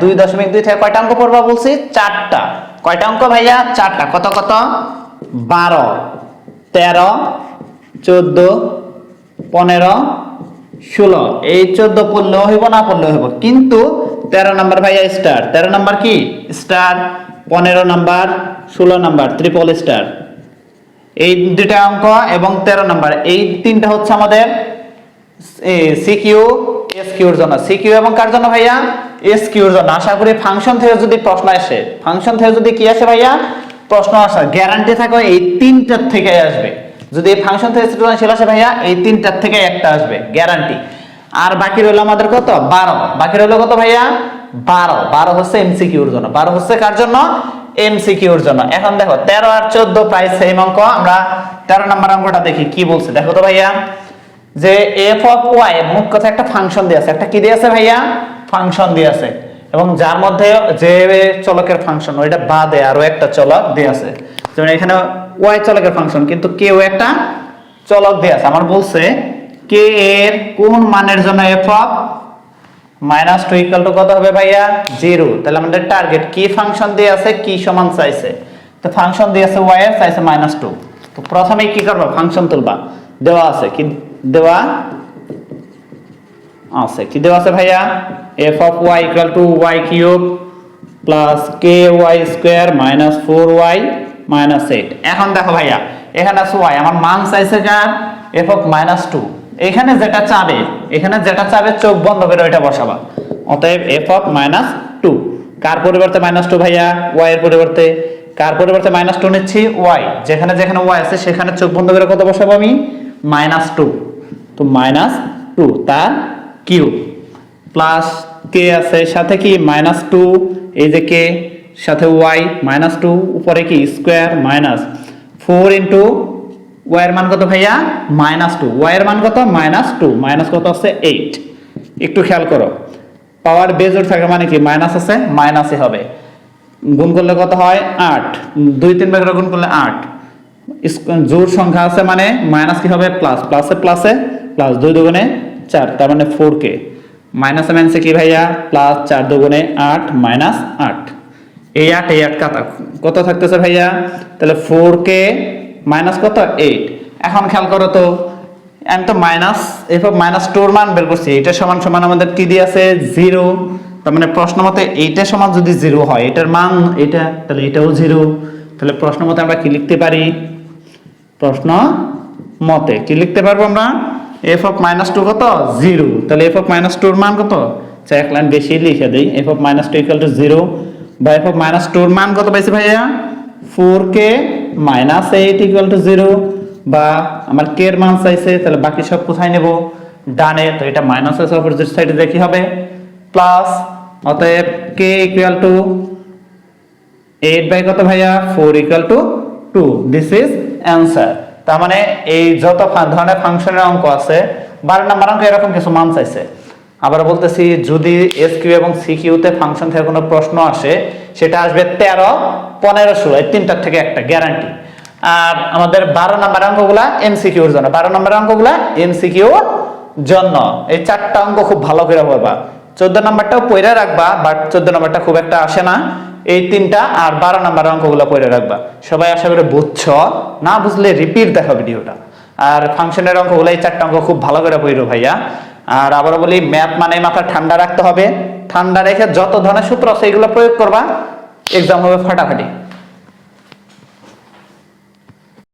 দুই দশমিক দুই থেকে কয়টা অঙ্ক পড়বা বলছি? চারটা। কয়টা অঙ্ক ভাইয়া? চারটা। কত কত? বারো। তেরো, চোদ্দ, পনেরো, ষোলো। এই চোদ্দ পড়লেও হইব না পড়লেও হইব? কিন্তু তেরো নাম্বার ভাইয়া স্টার তেরো নাম্বার কি? স্টার পনেরো নাম্বার, ষোলো নাম্বার ত্রিপল স্টার এই দুটা অঙ্ক এবং তেরো নাম্বার। এই তিনটা হচ্ছে আমাদের সিকিউ এস কিউর জন্য। সিকিউ এবং কার জন্য ভাইয়া? এস কিউর জন্য। আশা করি ফাংশন থেকে যদি প্রশ্ন আসে ফাংশন থেকে যদি কি আসে ভাইয়া? প্রশ্ন আসে গ্যারান্টি থাকো এই তিনটার থেকে আসবে। যদি ফাংশন থেকে সৃজনশীল আসে ভাইয়া, এই তিনটার থেকে একটা আসবে গ্যারান্টি আর বাকি রইল আমাদের কত? বারো। বাকি রইল কত ভাইয়া? বারো। বারো হচ্ছে এমসিকিউর জন্য। বারো হচ্ছে কার জন্য? এমসিকিউর জন্য। এখন দেখো, তেরো আর চোদ্দ প্রায় সেম অঙ্ক। আমরা তেরো নম্বর অঙ্কটা দেখি, কি বলছে? দেখো তো ভাইয়া। যে এফ অফ ওয়াই মুখ্য কথা একটা ফাংশন দিয়ে আছে। একটা কি দিয়ে আছে ভাইয়া? ফাংশন দিয়ে আছে। এবং যার মধ্যে যে চলকের ফাংশন ওইটা বাদে আরও একটা চলক দিয়ে আছে। যেমন এখানে ওয়াই চলকের ফাংশন কিন্তু কেউ একটা চলক দিয়ে আছে। আমার বলছে কে এর কোন মানের জন্য F of minus two equal to কত হবে ভাইয়া? জিরো তাহলে আমাদের টার্গেট কি ফাংশন দিয়ে আছে? কি সমান চাইছে। তো ফাংশন দিয়ে আছে ওয়াই এর চাইছে মাইনাস টু তো প্রথমে কি করবা? ফাংশন তুলবা। দেওয়া আছে। কি দেওয়া আছে। কি দেওয়া আছে ভাইয়া? F of Y equal to Y cube plus K Y square minus four Y minus eight এখন দেখো ভাইয়া, এখানে আছে ওয়াই আমার মান চাইছে কার? এফ অফ মাইনাস টু এখানে যেটা চাবে, এখানে যেটা চাবে চোখ বন্ধ করে ওইটা বসাবা। অতএব এফ অফ মাইনাস টু কার পরিবর্তে মাইনাস টু ভাইয়া? ওয়াই এর পরিবর্তে। কার পরিবর্তে মাইনাস টু নিচ্ছি? ওয়াই যেখানে যেখানে ওয়াই আছে, সেখানে চোখ বন্ধ করে কত বসাবো আমি? মাইনাস টু তো মাইনাস টু তার কিউ প্লাস কে আছে, সাথে কি? মাইনাস টু এই যে কে সাথে ওয়াই মাইনাস টু উপরে কি? স্কোয়ার মাইনাস ফোর ইন্টু ওয়াইয়ের মান কত ভাইয়া? মাইনাস টু ওয়াইয়ের মান কত? মাইনাস টু মাইনাস কত আছে? এইট একটু খেয়াল করো। পাওয়ার বেজোর থাকে মানে কি? মাইনাস আছে মাইনাসই হবে। গুণ করলে কত হয়? আট। দুই, তিন ভাগের গুণ করলে আট। জোর সংখ্যা আছে মানে মাইনাস কি হবে? প্লাস প্লাসে প্লাসে প্লাস দুই দুগুণে চার, তার মানে ফোর কে মাইনাসে মাইনাসে কি ভাইয়া? প্লাস চার দুগুণে আট মাইনাস আট। এই আট এই আট কাটা কত থাকতেছে ভাইয়া? তাহলে ফোর কে মাইনাস কত? এইট এখন খেয়াল করো তো, আমি তো মাইনাস এরপর মাইনাস টুর মান বের করছি এইটা সমান সমান আমাদের কি দিয়ে আছে? জিরো তার মানে প্রশ্ন মতে এইটা সমান যদি জিরো হয়, এটার মান এটা, তাহলে এটাও জিরো তাহলে প্রশ্ন মতে আমরা কি লিখতে পারি? প্রশ্ন মতে কি লিখতে পারব আমরা? এফ অফ মাইনাস টু কত? জিরো তাহলে এফ অফ মাইনাস টুর মান কত? আচ্ছা, এক লাইন বেশি লিখে দিই। F of minus two equal to zero বা এফ অফ মাইনাস টুর মান কত পাইছি ভাইয়া? Four K minus eight equal to zero বা আমার কে এর মান চাইছে তাহলে বাকি সব কোথায় নেব? ডানে। তো এটা মাইনাস আছে অপোজিট সাইডে দেখি হবে। প্লাস অতএব K equal to eight by কত ভাইয়া? Four equal to two this is answer তার মানে এই যত ধরনের ফাংশনের অঙ্ক আছে, বারো নাম্বার অঙ্ক এরকম কিছু মান চাইছে। আবার বলতেছি, যদি এস কিউ এবং সি কিউতে ফাংশন থেকে কোনো প্রশ্ন আসে, সেটা আসবে তেরো, পনেরো, ষোলো, এই তিনটার থেকে একটা গ্যারান্টি আর আমাদের বারো নাম্বার অঙ্কগুলা এমসিকিউর জন্য। বারো নাম্বার অঙ্কগুলা এমসিকিউর জন্য। এই চারটা অঙ্ক খুব ভালো করে পড়বা চোদ্দ নাম্বারটাও পড়ে রাখবা বাট চোদ্দ নাম্বারটা খুব একটা আসে না। এই তিনটা আর বারো নাম্বার অঙ্কগুলো পড়ে রাখবা। সবাই আশা করে বুঝছ? না বুঝলে রিপিট দেখো ভিডিওটা। আর ফাংশনের অঙ্কগুলো এই চারটা অঙ্ক খুব ভালো করে পড়ো ভাইয়া। আর আবার বলি ম্যাথ মানে মাথা ঠান্ডা রাখতে হবে। ঠান্ডা রেখে যত ধরনের সূত্র আছে এগুলো প্রয়োগ করবা। এক্সাম হবে ফাটাফাটি।